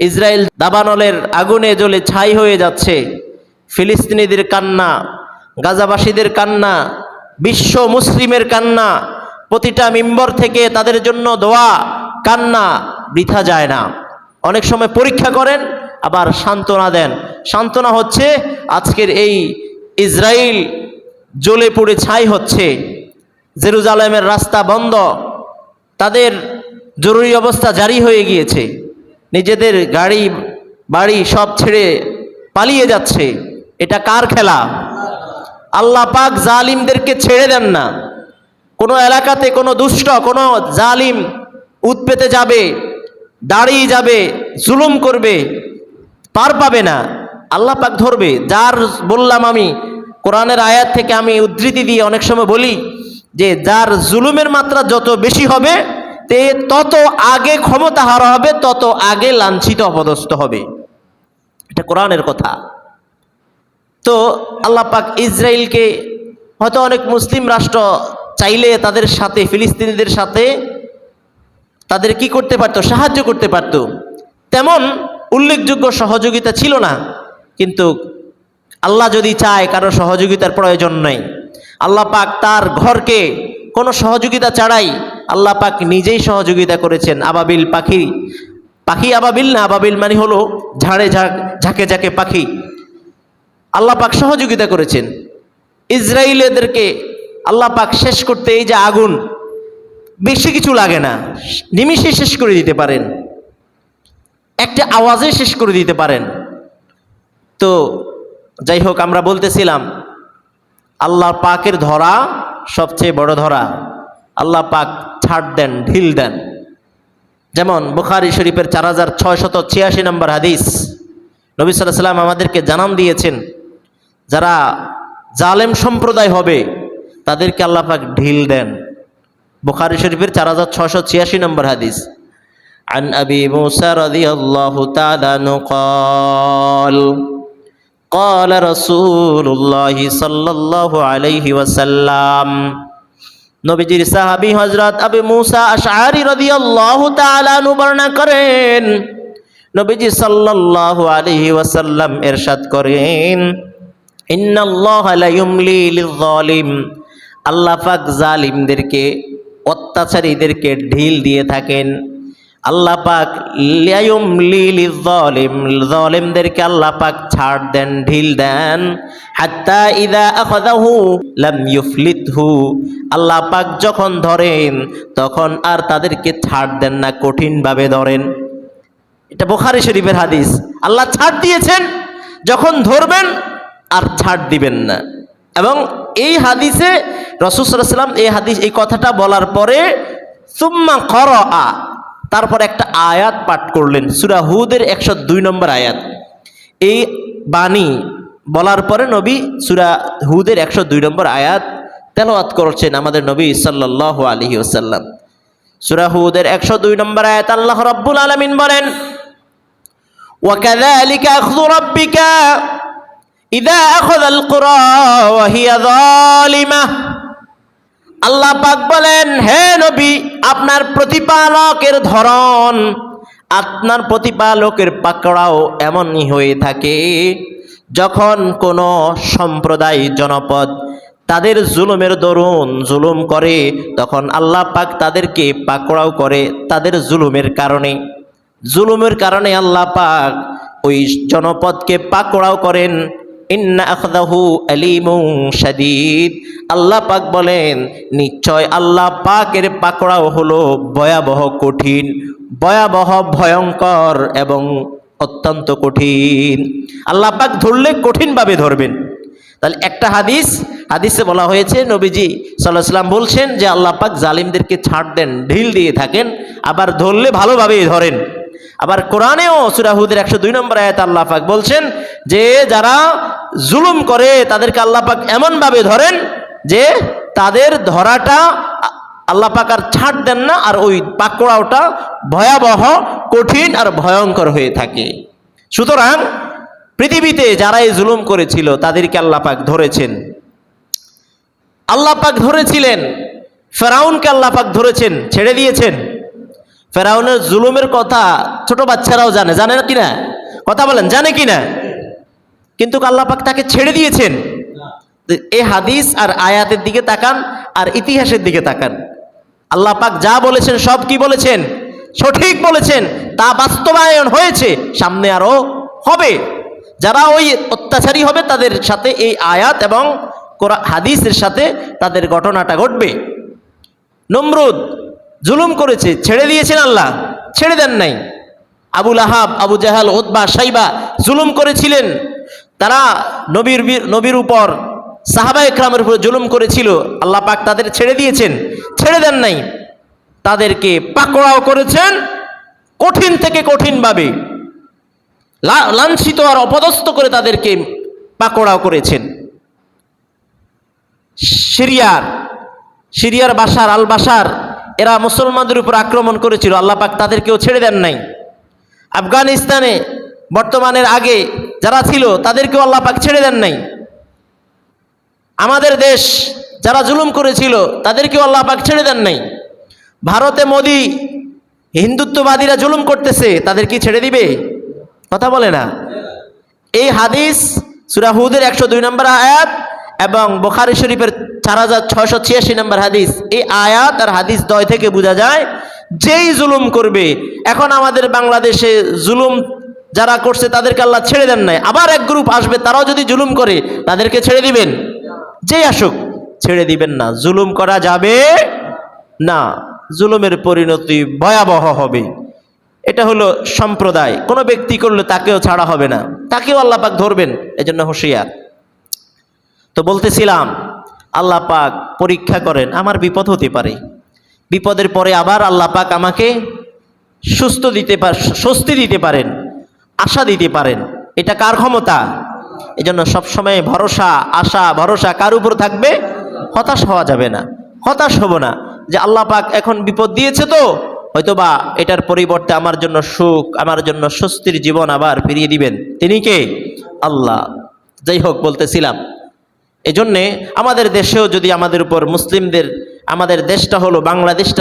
Israel দাবানলের আগুনে জ্বলে ছাই হয়ে যাচ্ছে। ফিলিস্তিনিদের কান্না, গাজাবাসীদের কান্না, বিশ্ব মুসলিমের কান্না, প্রতিটা মেম্বর থেকে তাদের জন্য দোয়া, কান্না বৃথা যায় না। অনেক সময় পরীক্ষা করেন, আবার সান্ত্বনা দেন। সান্ত্বনা হচ্ছে, আজকের এই ইসরায়েল জ্বলে পুড়ে ছাই হচ্ছে। জেরুজালেমের রাস্তা বন্ধ। তাদের জরুরি অবস্থা জারি হয়ে গিয়েছে। নিজেদের গাড়ি, বাড়ি সব ছেড়ে পালিয়ে যাচ্ছে। এটা কার খেলা? আল্লাহ পাক জালিমদেরকে ছেড়ে দেন না। কোনো এলাকাতে কোনো দুষ্ট, কোনো জালিম উৎপেতে যাবে, দাঁড়িয়ে যাবে, জুলুম করবে, পার পাবে না। আল্লাহ পাক ধরবে। যার বললাম আমি, কোরআনের আয়াত থেকে আমি উদ্ধৃতি দিয়ে অনেক সময় বলি যে, যার জুলুমের মাত্রা যত বেশি হবে তে তত আগে ক্ষমতা হারা হবে, তত আগে লাঞ্ছিত, অপদস্থ হবে। এটা কোরআনের কথা। তো আল্লাহ পাক ইসরায়েলকে হয়তো অনেক মুসলিম রাষ্ট্র চাইলে তাদের সাথে, ফিলিস্তিনিদের সাথে তাদের কি করতে পারতো, সাহায্য করতে পারতো। তেমন উল্লেখযোগ্য সহযোগিতা ছিল না, কিন্তু আল্লাহ যদি চায়, কারও সহযোগিতার প্রয়োজন নেই। আল্লাহ পাক তার ঘরকে কোনো সহযোগিতা ছাড়াই আল্লাহ পাক নিজেই সহযোগিতা করেছেন আবাবিল পাখি। পাখি আবাবিল না, আবাবিল মানে হলো ঝাড়ে ঝাঁক ঝাঁকে ঝাঁকে পাখি। আল্লাহ পাক সহযোগিতা করেছেন। ইসরায়েলেদেরকে আল্লাহ পাক শেষ করতে এই যে আগুন, বেশি কিছু লাগে না। নিমিষে শেষ করে দিতে পারেন। একটা আওয়াজে শেষ করে দিতে পারেন। তো যাই হোক, আমরা বলতেছিলাম, আল্লাহ পাকের ধরা সবচেয়ে বড় ধরা। আল্লাহ পাক ছাড় দেন ঢিল দেন যেমন বুখারি শরীফের চার হাজার ছয়শত ছিয়াশি নম্বর হাদিস নবী সাল্লাহ সাল্লাম আমাদেরকে জানান দিয়েছেন যারা জালেম সম্প্রদায় হবে তাদেরকে আল্লাহ পাক ঢিল দেন বুখারি শরীফের চার হাজার ছশো ছিয়াশি নম্বর হাদিস عن أبي موسى رضي الله تعالى عنه قال قال رسول الله صلى الله عليه وسلم নবীজির সাহাবি হজরত আবু মুসা আশারি রদি তাআলা বর্ণনা করেন, নবীজি সাল্লাল্লাহু আলাইহি ওয়াসাল্লাম এরশাদ করেন, ইন্নাল্লাহা লা ইউমলি লিয-যালিম আল্লাহ পাক জালিমদেরকে, অত্যাচারীদেরকে ঢিল দিয়ে থাকেন। আল্লাহ পাক লিয়ায়ুমলি লিয-যালিম জালিমদেরকে আল্লাহ পাক ছাড় দেন, ঢিল দেন। হাত্তা ইদা আখাযাহু লাম ইউফলিতহু। আল্লাহ পাক যখন ধরেন, তখন আর তাদেরকে ছাড় দেন না, কঠিনভাবে ধরেন। এটা বোখারি শরীফের হাদিস। আল্লাহ ছাড় দিয়েছেন, যখন ধরবেন আর ছাড় দিবেন না। এবং এই হাদিসে রসুসাল্লাম এই হাদিস, এই কথাটা বলার পরে, সুম্মা কর তারপর একটা আয়াত পাঠ করলেন সুরা হুদের একশো দুই নম্বর আয়াত এই বাণী বলার পরে নবী সুরা হুদের একশো দুই নম্বর আয়াত তেলাওয়াত করছেন আমাদের নবী সাল্লাহ আলহি ওসাল্লাম সুরা হুদের একশো দুই নম্বর আয়াত আল্লাহ রব্বুল আলমিন বলেন وكذلك أخذ ربك إذا أخذ القرى وهي ظالمة আল্লাহ পাক বলেন, হে নবী, আপনার প্রতিপালকের ধরন, আপনার প্রতিপালকের পাকড়াও এমনই হয়ে থাকে। যখন কোনো সম্প্রদায় জনপদ তাদের জুলুমের দরুন জুলুম করে, তখন আল্লাহ পাক তাদেরকে পাকড়াও করে তাদের জুলুমের কারণে। জুলুমের কারণে আল্লাহ পাক ওই জনপদকে পাকড়াও করেন। আল্লাহ পাক বলেন, নিশ্চয় আল্লাহ পাকের পাকড়াও হলো ভয়াবহ কঠিন, ভয়াবহ ভয়ঙ্কর এবং অত্যন্ত কঠিন। আল্লাহ পাক ধরলে কঠিনভাবে ধরবেন। তাহলে একটা হাদিস, হাদিসে বলা হয়েছে, নবীজি সাল্লাহ সাল্লাম বলছেন যে আল্লাহ পাক জালিমদেরকে ছাড় দেন, ঢিল দিয়ে থাকেন, আবার ধরলে ভালোভাবেই ধরেন। আবার কোরআনেও সুরাহুদের একশো দুই নম্বর আয়াত আল্লাহ পাক বলছেন যে যারা জুলুম করে, তাদেরকে আল্লাহ পাক এমনভাবে ধরেন যে তাদের ধরাটা আল্লাপাক আর ছাড় দেন না, আর ওই পাকড়াওটা ভয়াবহ, কঠিন আর ভয়ঙ্কর হয়ে থাকে। সুতরাং পৃথিবীতে যারা এই জুলুম করেছিল, তাদেরকে আল্লাহ পাক ধরেছেন। আল্লাপাক ধরেছিলেন, ফেরাউনকে আল্লাহ পাক ধরেছেন, ছেড়ে দিয়েছেন। ফেরাউনের জুলুমের কথা ছোট বাচ্চারাও জানে জানে না কিনা? কথা বলেন, জানে কিনা? কিন্তু আল্লাহ পাক তাকে ছেড়ে দিয়েছেন। এই হাদিস আর আয়াতের দিকে তাকান আর ইতিহাসের দিকে তাকান। আল্লাহ পাক যা বলেছেন সব কি বলেছেন? সঠিক বলেছেন তা বাস্তবায়ন হয়েছে সামনে আরও হবে। যারা ওই অত্যাচারী হবে তাদের সাথে এই আয়াত এবং হাদিসের সাথে তাদের ঘটনাটা ঘটবে। নমরুদ জুলুম করেছে ছেড়ে দিয়েছেন আল্লাহ ছেড়ে দেন নাই। আবুল আহাব আবু জাহাল ওতবা সাইবা জুলুম করেছিলেন। তারা নবীর বীর- নবীর উপর সাহাবা একরামের উপর জুলুম করেছিল, আল্লাহ পাক তাদের ছেড়ে দিয়েছেন। ছেড়ে দেন নাই। তাদেরকে পাকড়াও করেছেন কঠিন থেকে কঠিনভাবে। লাঞ্ছিত আর অপদস্থ করে তাদেরকে পাকড়াও করেছেন। সিরিয়ার সিরিয়ার বাসার, আল বাসার, এরা মুসলমানদের উপর আক্রমণ করেছিল, আল্লাহ পাক তাদেরকেও ছেড়ে দেন নাই। আফগানিস্তানে বর্তমানের আগে যারা ছিল, তাদেরকেও আল্লাহ পাক ছেড়ে দেন নাই। আমাদের দেশ যারা জুলুম করেছিল, তাদেরকেও আল্লাহ পাক ছেড়ে দেন নাই। ভারতে মোদি হিন্দুত্ববাদীরা জুলুম করতেছে, তাদের কি ছেড়ে দিবে? কথা বলে না। এই হাদিস সুরাহুদের একশো দুই নম্বর আয়াত এবং বোখারি শরীফের চার হাজার ছয়শো ছিয়াশি নম্বর হাদিস। এই আয়াত আর হাদিস দয় থেকে বোঝা যায়, যেই জুলুম করবে, এখন আমাদের বাংলাদেশে জুলুম যারা করছে তাদেরকে আল্লাহ ছেড়ে দেন নাই। আবার এক গ্রুপ আসবে, তারাও যদি জুলুম করে, তাদেরকে ছেড়ে দিবেন। যেই আসুক, ছেড়ে দিবেন না। জুলুম করা যাবে না। জুলুমের পরিণতি ভয়াবহ হবে। এটা হলো সম্প্রদায়। কোনো ব্যক্তি করলে তাকেও ছাড়া হবে না। তাকেও আল্লাহ পাক ধরবেন। এজন্য হুঁশিয়ার। তো বলতেছিলাম, আল্লাহ পাক পরীক্ষা করেন, আমার বিপদ হতে পারে। বিপদের পরে আবার আল্লাহ পাক আমাকে সুস্থ দিতে পার স্বস্তি দিতে পারেন। আশা দিতে পারেন। এটা কার ক্ষমতা? এজন্য সবসময় ভরসা, আশা, ভরসা কার উপর থাকবে? হতাশ হওয়া যাবে না। হতাশ হব না যে আল্লাহ পাক এখন বিপদ দিয়েছে তো, হয়তোবা এটার পরিবর্তে আমার জন্য সুখ, আমার জন্য স্বস্তির জীবন আবার ফিরিয়ে দিবেন। তিনি কে? আল্লাহ। যাই হোক, বলতেছিলাম। এজন্যে আমাদের দেশেও যদি আমাদের উপর মুসলিমদের, আমাদের দেশটা হলো, বাংলাদেশটা